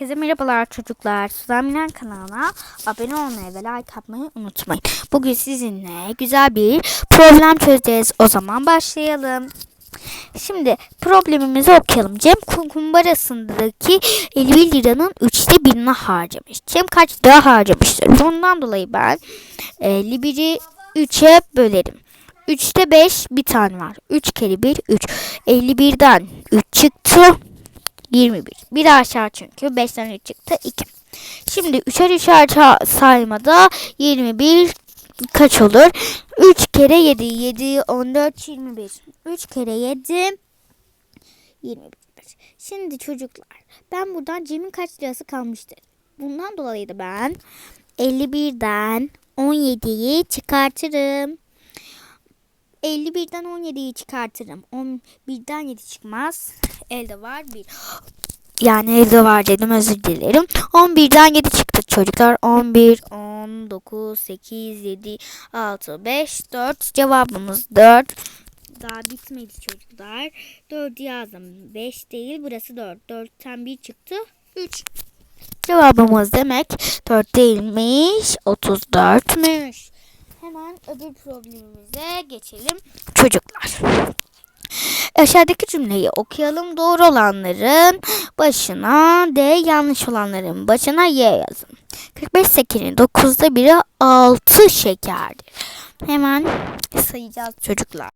Herkese merhabalar çocuklar. Suzan Milen kanalına abone olmayı ve like atmayı unutmayın. Bugün sizinle güzel bir problem çözeceğiz. O zaman başlayalım. Şimdi problemimizi okuyalım. Cem kum- kumbarasındaki 51 liranın üçte birini harcamış. Cem kaç lira harcamıştır? Bundan dolayı ben 51'i 3'e bölerim. 3'te 5 bir tane var. 3 kere 1 3. 51'den 3 çıktı. 21. Bir aşağı çünkü 5'ten 3 çıktı 2. Şimdi 3'er 3'er ça- saymada 21 kaç olur? 3 kere 7 7 14 21. 3 kere 7 21. Şimdi çocuklar ben buradan Cem'in kaç lirası kalmıştır? Bundan dolayı da ben 51'den 17'yi çıkartırım. 51'den 17'yi çıkartırım. 11'den 7 çıkmaz. Elde var 1. Yani elde var dedim özür dilerim. 11'den 7 çıktı çocuklar. 11, 10, 9, 8, 7, 6, 5, 4. Cevabımız 4. Daha bitmedi çocuklar. 4 yazdım. 5 değil burası 4. 4'ten 1 çıktı. 3. Cevabımız demek 4 değilmiş. 34'müş. Öbür problemimize geçelim çocuklar. Aşağıdaki cümleyi okuyalım. Doğru olanların başına D, yanlış olanların başına Y yazın. 45 sekirin 9'da biri 6 şekerdir. Hemen sayacağız çocuklar.